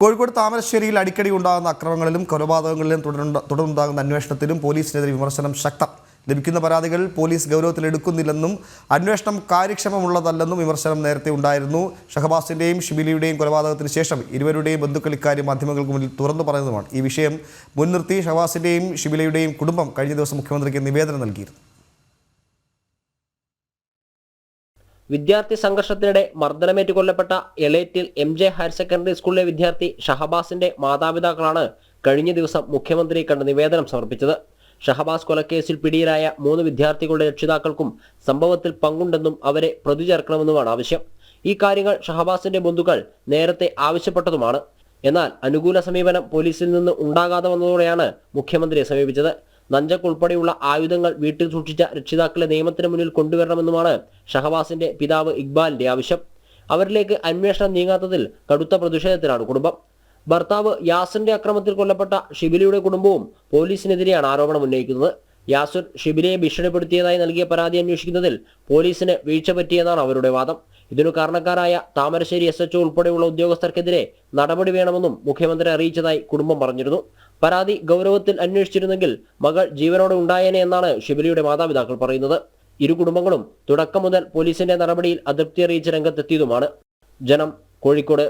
കോഴിക്കോട് താമരശ്ശേരിയിൽ അടിക്കടി ഉണ്ടാകുന്ന അക്രമങ്ങളിലും കൊലപാതകങ്ങളിലും തുടർന്നുണ്ടാകുന്ന അന്വേഷണത്തിലും പോലീസിനെതിരെ വിമർശനം ശക്തം. ലഭിക്കുന്ന പരാതികൾ പോലീസ് ഗൗരവത്തിലെടുക്കുന്നില്ലെന്നും അന്വേഷണം കാര്യക്ഷമമുള്ളതല്ലെന്നും വിമർശനം നേരത്തെ ഉണ്ടായിരുന്നു. ഷഹബാസിന്റെയും ഷിബിലിയുടെയും കൊലപാതകത്തിന് ശേഷം ഇരുവരുടെയും ബന്ധുക്കൾ ഇക്കാര്യം മാധ്യമങ്ങൾക്ക് മുന്നിൽ തുറന്നു പറയുന്നതുമാണ്. ഈ വിഷയം മുൻനിർത്തി ഷഹബാസിന്റെയും ഷിബിലയുടെയും കുടുംബം കഴിഞ്ഞ ദിവസം മുഖ്യമന്ത്രിക്ക് നിവേദനം നൽകിയിരുന്നു. വിദ്യാർത്ഥി സംഘർഷത്തിനിടെ മർദ്ദനമേറ്റ് കൊല്ലപ്പെട്ട എലേറ്റിൽ എം ജെ ഹയർ സെക്കൻഡറി സ്കൂളിലെ വിദ്യാർത്ഥി ഷഹബാസിന്റെ മാതാപിതാക്കളാണ് കഴിഞ്ഞ ദിവസം മുഖ്യമന്ത്രി കണ്ട് നിവേദനം സമർപ്പിച്ചത്. ഷഹബാസ് കൊലക്കേസിൽ പിടിയിലായ മൂന്ന് വിദ്യാർത്ഥികളുടെ രക്ഷിതാക്കൾക്കും സംഭവത്തിൽ പങ്കുണ്ടെന്നും അവരെ പ്രതി ചേർക്കണമെന്നുമാണ് ആവശ്യം. ഈ കാര്യങ്ങൾ ഷഹബാസിന്റെ ബന്ധുക്കൾ നേരത്തെ ആവശ്യപ്പെട്ടതുമാണ്. എന്നാൽ അനുകൂല സമീപനം പോലീസിൽ നിന്ന് ഉണ്ടാകാതെ വന്നതോടെയാണ് മുഖ്യമന്ത്രിയെ സമീപിച്ചത്. നഞ്ചക്ക് ഉൾപ്പെടെയുള്ള ആയുധങ്ങൾ വീട്ടിൽ സൂക്ഷിച്ച രക്ഷിതാക്കളെ നിയമത്തിന് മുന്നിൽ കൊണ്ടുവരണമെന്നുമാണ് ഷഹബാസിന്റെ പിതാവ് ഇക്ബാലിന്റെ ആവശ്യം. അവരിലേക്ക് അന്വേഷണം നീങ്ങാത്തതിൽ കടുത്ത പ്രതിഷേധത്തിലാണ് കുടുംബം. ഭർത്താവ് യാസിന്റെ അക്രമത്തിൽ കൊല്ലപ്പെട്ട ഷിബിലിയുടെ കുടുംബവും പോലീസിനെതിരെയാണ് ആരോപണം ഉന്നയിക്കുന്നത്. യാസുർ ഷിബിലിയെ ഭീഷണിപ്പെടുത്തിയതായി നൽകിയ പരാതി അന്വേഷിക്കുന്നതിൽ പോലീസിന് വീഴ്ച പറ്റിയെന്നാണ് അവരുടെ വാദം. ഇതിനു കാരണക്കാരായ താമരശ്ശേരി എസ് എച്ച്ഒ ഉൾപ്പെടെയുള്ള ഉദ്യോഗസ്ഥർക്കെതിരെ നടപടി വേണമെന്നും മുഖ്യമന്ത്രി അറിയിച്ചതായി കുടുംബം പറഞ്ഞിരുന്നു. പരാതി ഗൗരവത്തിൽ അന്വേഷിച്ചിരുന്നെങ്കിൽ മകൾ ജീവനോടെ ഉണ്ടായേനെ എന്നാണ് ഷിബിലിയുടെ മാതാപിതാക്കൾ പറയുന്നത്. ഇരു കുടുംബങ്ങളും തുടക്കം മുതൽ പോലീസിന്റെ നടപടിയിൽ അതൃപ്തി അറിയിച്ച് രംഗത്തെത്തിയതുമാണ്. ജനം കോഴിക്കോട്